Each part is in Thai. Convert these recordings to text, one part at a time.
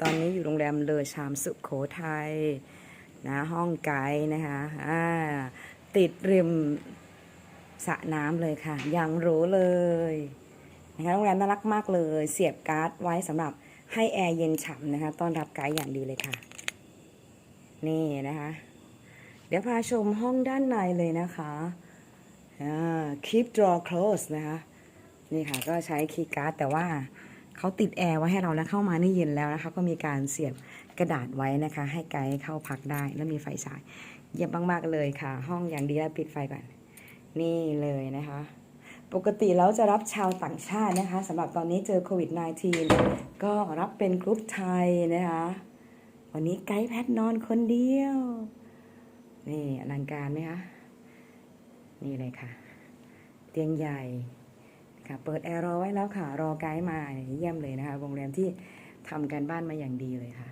ตอนนี้อยู่โรงแรมเลอชามสุขโขทัยนะห้องไกด์นะคะอ่าติดริมสระน้ำเลยค่ะ ยังรู้เลยนะคะโรงแรมน่ารักมากเลย เสียบการ์ดไว้สำหรับให้แอร์เย็นฉ่ำนะคะต้อนรับไกด์อย่างดีเลยค่ะ นี่นะคะ เดี๋ยวพาชมห้องด้านในเลยนะคะอ่า keep draw close นะคะ นี่ค่ะก็ใช้คีย์การ์ดแต่ว่า เขาติดแอร์ไว้ให้เราแล้วเข้ามานี่เย็นแล้วนะคะ ก็มีการเสียบกระดาษไว้นะคะ ให้ไกด์เข้าพักได้แล้วมีไฟฉายเยี่ยมมากๆเลยค่ะ ห้องอย่างดีแล้วปิดไฟก่อนนี่เลยนะคะ ปกติแล้วจะรับชาวต่างชาตินะคะสำหรับตอนนี้เจอโควิด -19 ก็รับเป็นกรุ๊ปไทยนะคะ วันนี้ไกด์แพทนอนคนเดียว นี่อลังการไหมคะ นี่เลยค่ะ เตียงใหญ่ ค่ะเปิดแอร์รอไว้แล้วค่ะ รอไกด์มาเยี่ยมเลยนะคะ โรงแรมที่ทำการบ้านมาอย่างดีเลยค่ะ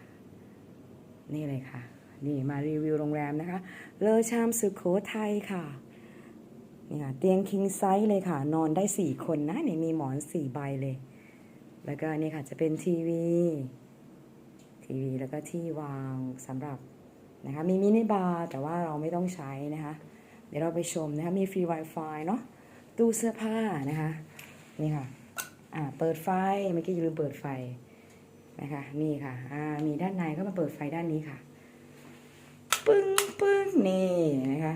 นี่เลยค่ะ นี่มารีวิวโรงแรมนะคะ เลอชามสุขโขทัยค่ะนี่ค่ะเตียงคิงไซส์เลยค่ะ นอนได้สี่คนนะนี่มีหมอนสี่ใบเลย แล้วก็นี่ค่ะจะเป็นทีวีทีวีแล้วก็ที่วางสำหรับนะคะมีมินิบาร์แต่ว่าเราไม่ต้องใช้นะคะ เดี๋ยวเราไปชมนะคะมีฟรี Wi-Fi เนาะตู้เสื้อผ้านะคะ นี่ค่ะ อ่า เปิดไฟเมื่อกี้ลืมเปิดไฟนะคะ นี่ค่ะ อ่า มีด้านในก็มาเปิดไฟด้านนี้ค่ะ ปึ้งปึ้งนี่นะคะ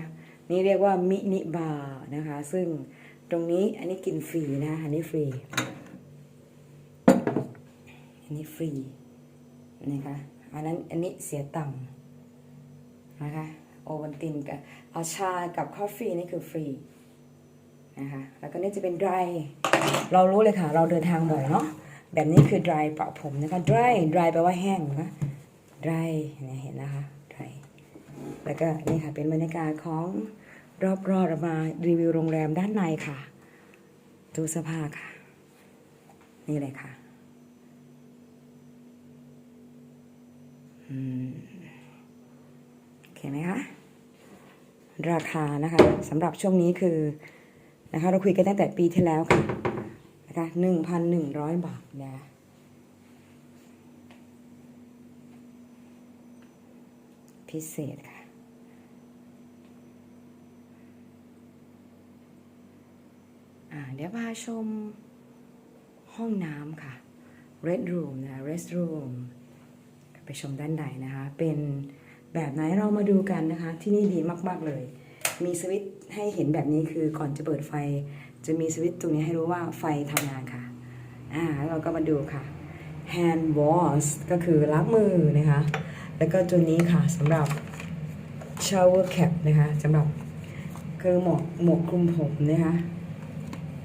นี่เรียกว่ามินิบาร์นะคะ ซึ่งตรงนี้อันนี้กินฟรีนะ อันนี้ฟรี อันนี้ฟรีนะคะอันนั้นอันนี้เสียตังค์นะคะ โอวันตินกับเอาชากับคอฟฟี่นี่คือฟรี นะคะแล้วก็นี่จะเป็น dry เรารู้เลยค่ะ เราเดินทางบ่อยเนาะแบบนี้คือ dry เป่าผมนะคะ dry dry แปลว่าแห้งนะ dry เนี่ยเห็นนะคะ dry แล้วก็นี่ค่ะเป็นบรรยากาศของรอบๆเรามารีวิวโรงแรมด้านในค่ะตู้เสื้อผ้าค่ะ นี่เลยค่ะโอเคไหมคะ ราคานะคะสำหรับช่วงนี้คือ นะคะ เราคุยกันตั้งแต่ปีที่แล้วค่ะนะคะหนึ่งพันหนึ่งร้อยบาทนะพิเศษค่ะอ่าเดี๋ยวพาชมห้องน้ำค่ะ red room นะ rest room ไปชมด้านในนะคะ เป็นแบบไหนเรามาดูกันนะคะ ที่นี่ดีมาก ๆ เลย มีสวิตช์ให้เห็นแบบนี้คือก่อนจะเปิดไฟ จะมีสวิตช์ตรงนี้ให้รู้ว่าไฟทำงานค่ะอ่าแล้วเราก็มาดูค่ะ hand wash ก็คือล้างมือนะคะ แล้วก็ตัวนี้ค่ะสำหรับ shower cap นะคะสำหรับคือหมวกหมวกคลุมผมนะคะ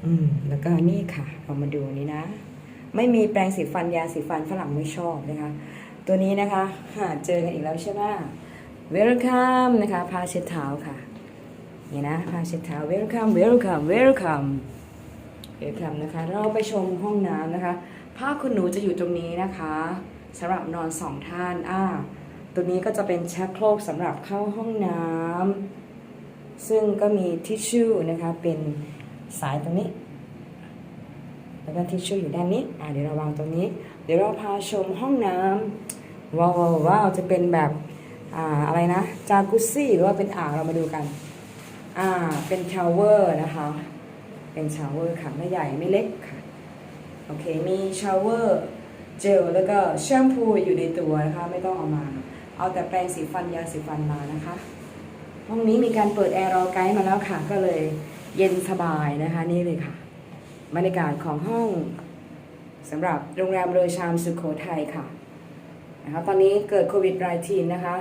อืมแล้วก็นี่ค่ะ เรามาดูนี้นะ ไม่มีแปรงสีฟันยาสีฟันฝรั่งไม่ชอบนะคะ ตัวนี้นะคะ หาเจอกันอีกแล้วใช่ไหม welcome นะคะผ้าเช็ดเท้าค่ะ นี่นะผ้าเช็ดเท้า welcome welcome welcome welcome นะคะ เราไปชมห้องน้ำนะคะ ผ้าคุณหนูจะอยู่ตรงนี้นะคะสำหรับนอนสองท่านอ่าตัวนี้ก็จะเป็นชักโครกสำหรับเข้าห้องน้ำซึ่งก็มีทิชชู่นะคะเป็นสายตรงนี้ แล้วก็ทิชชู่อยู่ด้านนี้อ่าเดี๋ยวเราวางตรงนี้ เดี๋ยวเราพาชมห้องน้ำว้าวว้าวจะเป็นแบบอ่าอะไรนะจากุซซี่หรือว่าเป็นอ่างเรามาดูกัน อ่าเป็นชาวเวอร์นะคะ เป็นชาวเวอร์ค่ะ ไม่ใหญ่ไม่เล็กค่ะ โอเค มีชาวเวอร์เจลแล้วก็แชมพูอยู่ในตัวนะคะ ไม่ต้องเอามา เอาแต่แปรงสีฟันยาสีฟันมานะคะ ห้องนี้มีการเปิดแอร์รอไกด์มาแล้วค่ะ ก็เลยเย็นสบายนะคะนี่เลยค่ะ บรรยากาศของห้องสำหรับโรงแรมเรือชามสุขโขทัยค่ะนะคะตอนนี้เกิดโควิด -19 นะคะ